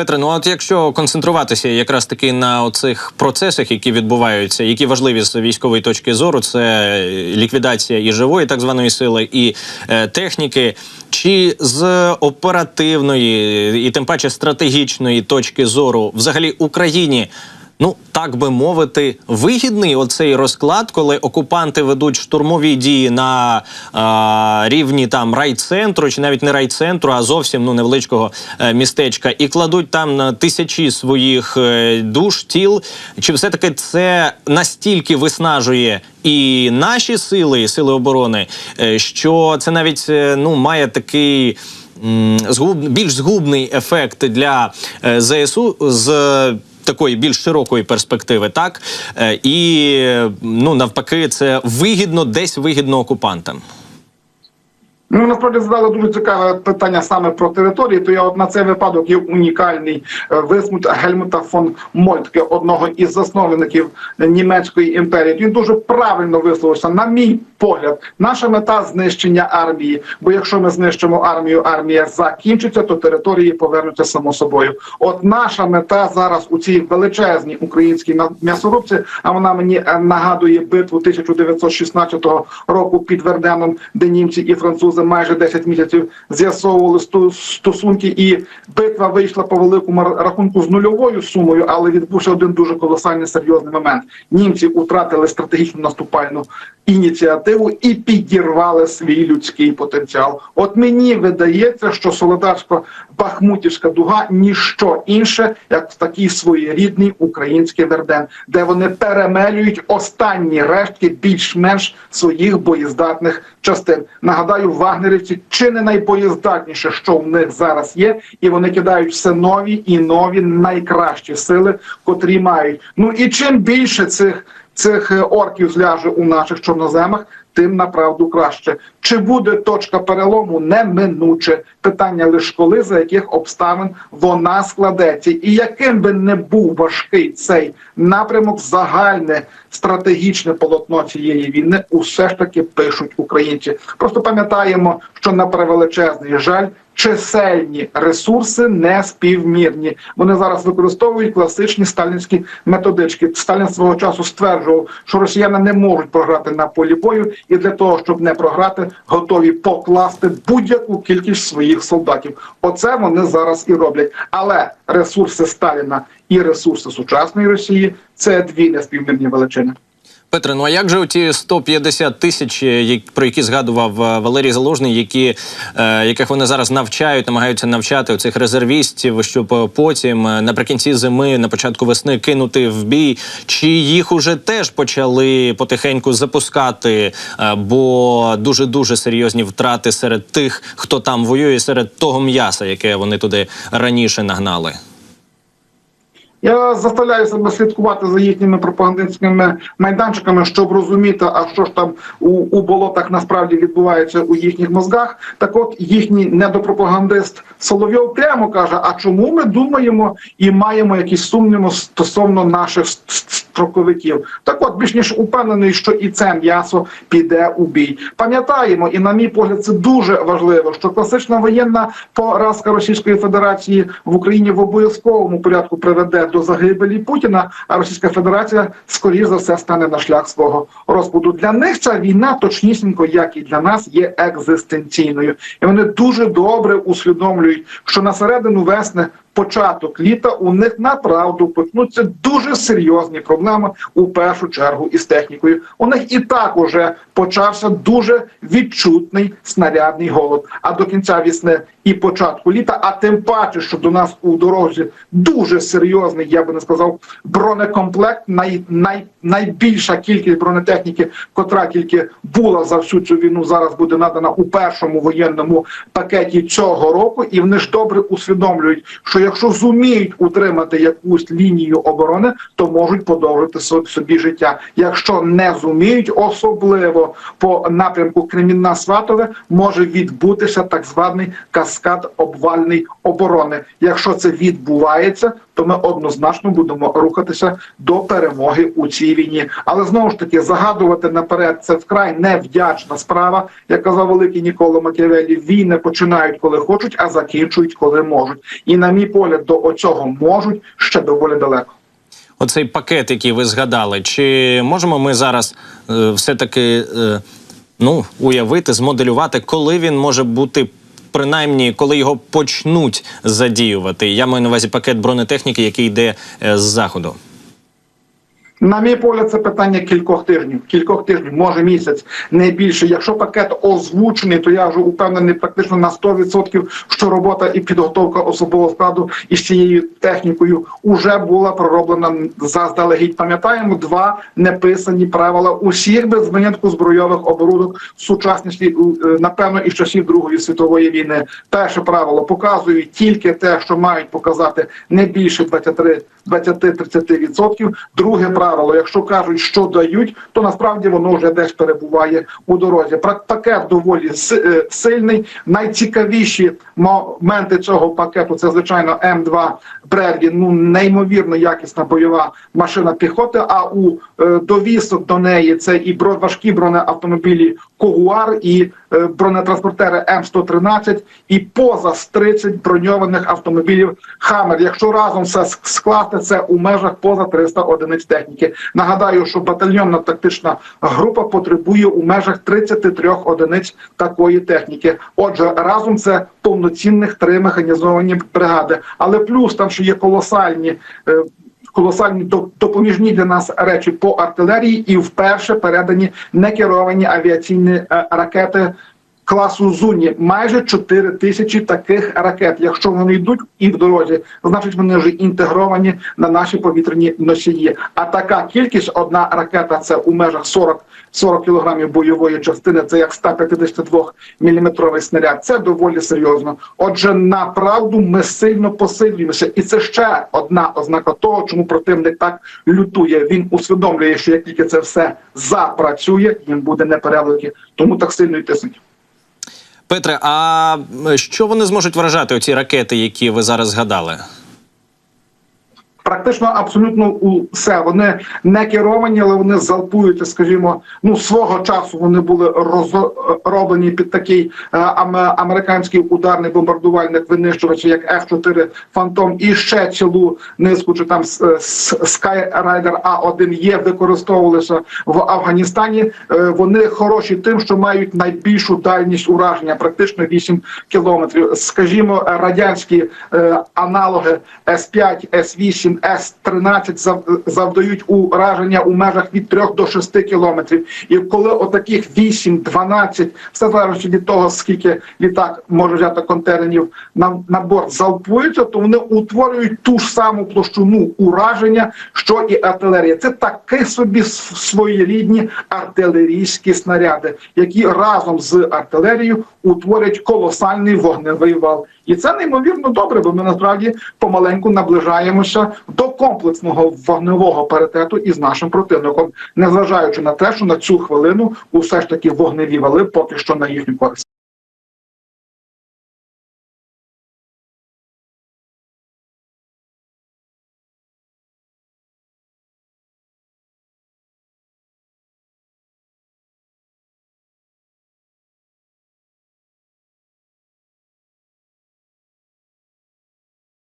Петре, ну от якщо концентруватися якраз таки на оцих процесах, які відбуваються, які важливі з військової точки зору, це ліквідація і живої так званої сили, і е, техніки, чи з оперативної і тим паче стратегічної точки зору, взагалі Україні. Ну, так би мовити, вигідний оцей розклад, коли окупанти ведуть штурмові дії на а, рівні там райцентру, чи навіть не райцентру, а зовсім ну невеличкого е, містечка, і кладуть там на тисячі своїх е, душ, тіл. Чи все таки це настільки виснажує і наші сили, сили оборони, е, що це навіть е, ну має такий. Згуб, більш згубний ефект для е, ЗСУ з такої більш широкої перспективи, так Е, і ну навпаки, це вигідно, десь вигідно окупантам. Ну насправді задали дуже цікаве питання саме про території. То я от на цей випадок є унікальний е, висмут Гельмута фон Мольтке, одного із засновників німецької імперії. Він дуже правильно висловився. На мій погляд, наша мета знищення армії. Бо якщо ми знищимо армію, армія закінчиться, то території повернуться само собою. От наша мета зараз у цій величезній українській м'ясорубці, а вона мені е, нагадує битву 1916 року під Верденом, де німці і французи майже 10 місяців з'ясовували стосунки, і битва вийшла по великому рахунку з нульовою сумою, але відбувся один дуже колосальний серйозний момент. Німці втратили стратегічну наступальну ініціативу і підірвали свій людський потенціал. От мені видається, що Солодарсько Бахмутівська дуга ніщо інше, як такий своєрідний український верден, де вони перемелюють останні рештки більш-менш своїх боєздатних частин. Нагадаю, вагнерівці чи не найбоєздатніше, що в них зараз є, і вони кидають все нові і нові найкращі сили, котрі мають. Ну і чим більше цих цих е, орків зляже у наших чорноземах, тим направду краще. Чи буде точка перелому неминуче? Питання лише коли, за яких обставин вона складеться, і яким би не був важкий цей напрямок, загальне стратегічне полотно цієї війни, усе ж таки пишуть українці. Просто пам'ятаємо, що на превеличезний жаль. Чисельні ресурси не співмірні. Вони зараз використовують класичні сталінські методички. Сталін свого часу стверджував, що росіяни не можуть програти на полі бою, і для того, щоб не програти, готові покласти будь-яку кількість своїх солдатів. Оце вони зараз і роблять. Але ресурси Сталіна і ресурси сучасної Росії це дві неспівмірні величини. Петре, ну а як же ті 150 тисяч, е, про які згадував е, Валерій Залужний, які, е, яких вони зараз навчають, намагаються навчати цих резервістів, щоб потім наприкінці зими, на початку весни кинути в бій? Чи їх уже теж почали потихеньку запускати? Бо дуже дуже серйозні втрати серед тих, хто там воює, серед того м'яса, яке вони туди раніше нагнали. Я заставляю себе слідкувати за їхніми пропагандистськими майданчиками, щоб розуміти, а що ж там у, у болотах насправді відбувається у їхніх мозгах. Так от їхній недопропагандист Соловйов прямо каже: а чому ми думаємо і маємо якісь сумніви стосовно наших строковиків? Так от більш ніж упевнений, що і це м'ясо піде у бій. Пам'ятаємо, і на мій погляд, це дуже важливо, що класична воєнна поразка Російської Федерації в Україні в обов'язковому порядку приведе до загибелі Путіна, а Російська Федерація скоріш за все стане на шлях свого розпаду. Для них ця війна, точнісінько, як і для нас, є екзистенційною, і вони дуже добре усвідомлюють, що на середину весни. Початок літа у них направду почнуться дуже серйозні проблеми у першу чергу із технікою. У них і так уже почався дуже відчутний снарядний голод. А до кінця весни і початку літа, а тим паче, що до нас у дорозі дуже серйозний, я би не сказав, бронекомплект. Най, най, найбільша кількість бронетехніки, котра тільки була за всю цю війну, зараз буде надана у першому воєнному пакеті цього року, і вони ж добре усвідомлюють, що якщо зуміють утримати якусь лінію оборони, то можуть подовжити со- собі життя. Якщо не зуміють, особливо по напрямку Кремінна Сватове, може відбутися так званий каскад обвальної оборони. Якщо це відбувається, то ми однозначно будемо рухатися до перемоги у цій війні. Але знову ж таки загадувати наперед це вкрай невдячна справа. Як казав великий Нікола Макіавеллі, війни починають коли хочуть, а закінчують коли можуть. І на мій погляд, до оцього можуть ще доволі далеко. Оцей пакет, який ви згадали, чи можемо ми зараз е, все-таки е, ну, уявити, змоделювати, коли він може бути, принаймні, коли його почнуть задіювати? Я маю на увазі пакет бронетехніки, який йде е, з заходу. На мій погляд, це питання кількох тижнів, кількох тижнів, може місяць, не більше. Якщо пакет озвучений, то я вже упевнений практично на 100%, що робота і підготовка особового складу із цією технікою вже була пророблена заздалегідь. Пам'ятаємо два неписані правила усіх без винятку збройових оборудок в сучасності, е, напевно, із часів Другої світової війни. Перше правило показує тільки те, що мають показати не більше 23 20-30%. Друге правило, якщо кажуть, що дають, то насправді воно вже десь перебуває у дорозі. Пакет доволі е, сильний. Найцікавіші моменти цього пакету це звичайно М2 Бредлі. Ну неймовірно якісна бойова машина піхоти. А у е, довісок до неї це і важкі бронеавтомобілі Когуар, і е, бронетранспортери М113, і поза з 30 броньованих автомобілів Хаммер. Якщо разом все скласти, це у межах поза 300 одиниць техніки. Нагадаю, що батальйонна тактична група потребує у межах 33 одиниць такої техніки. Отже, разом це повноцінних три механізовані бригади. Але плюс там ще є колосальні. е, Колосальні до- допоміжні для нас речі по артилерії, і вперше передані некеровані авіаційні е, ракети класу Зуні. Майже 4 тисячі таких ракет. Якщо вони йдуть і в дорозі, значить вони вже інтегровані на наші повітряні носії. А така кількість одна ракета це у межах 40 40 кілограмів бойової частини. Це як 152 міліметровий снаряд. Це доволі серйозно. Отже, направду ми сильно посилюємося, і це ще одна ознака того, чому противник так лютує. Він усвідомлює, що як тільки це все запрацює, їм буде непереливки. Тому так сильно і тиснуть. Петре, а е, що вони зможуть вражати, оці ракети, які ви зараз згадали? Практично абсолютно усе. Вони не керовані, але вони залпують, скажімо, ну свого часу вони були розроблені під такий е, американський ударний бомбардувальник винищувач, як F-4 Phantom, і ще цілу низку, чи там с- с- Skyrider A1 є, використовувалися в Афганістані. Е, Вони хороші тим, що мають найбільшу дальність ураження, практично 8 кілометрів. Скажімо, радянські е, аналоги С5, С8, С13 зав- завдають ураження у межах від 3 до 6 кілометрів. І коли отаких 8-12, все залежить від того, скільки літак може взяти контейнерів на, на борт залпуються, то вони утворюють ту ж саму площину ураження, що і артилерія. Це такі собі своєрідні артилерійські снаряди, які разом з артилерією утворять колосальний вогневий вал. І це неймовірно добре, бо ми насправді помаленьку наближаємося до комплексного вогневого паритету із нашим противником, незважаючи на те, що на цю хвилину усе ж таки вогневі вали поки що на їхню користь.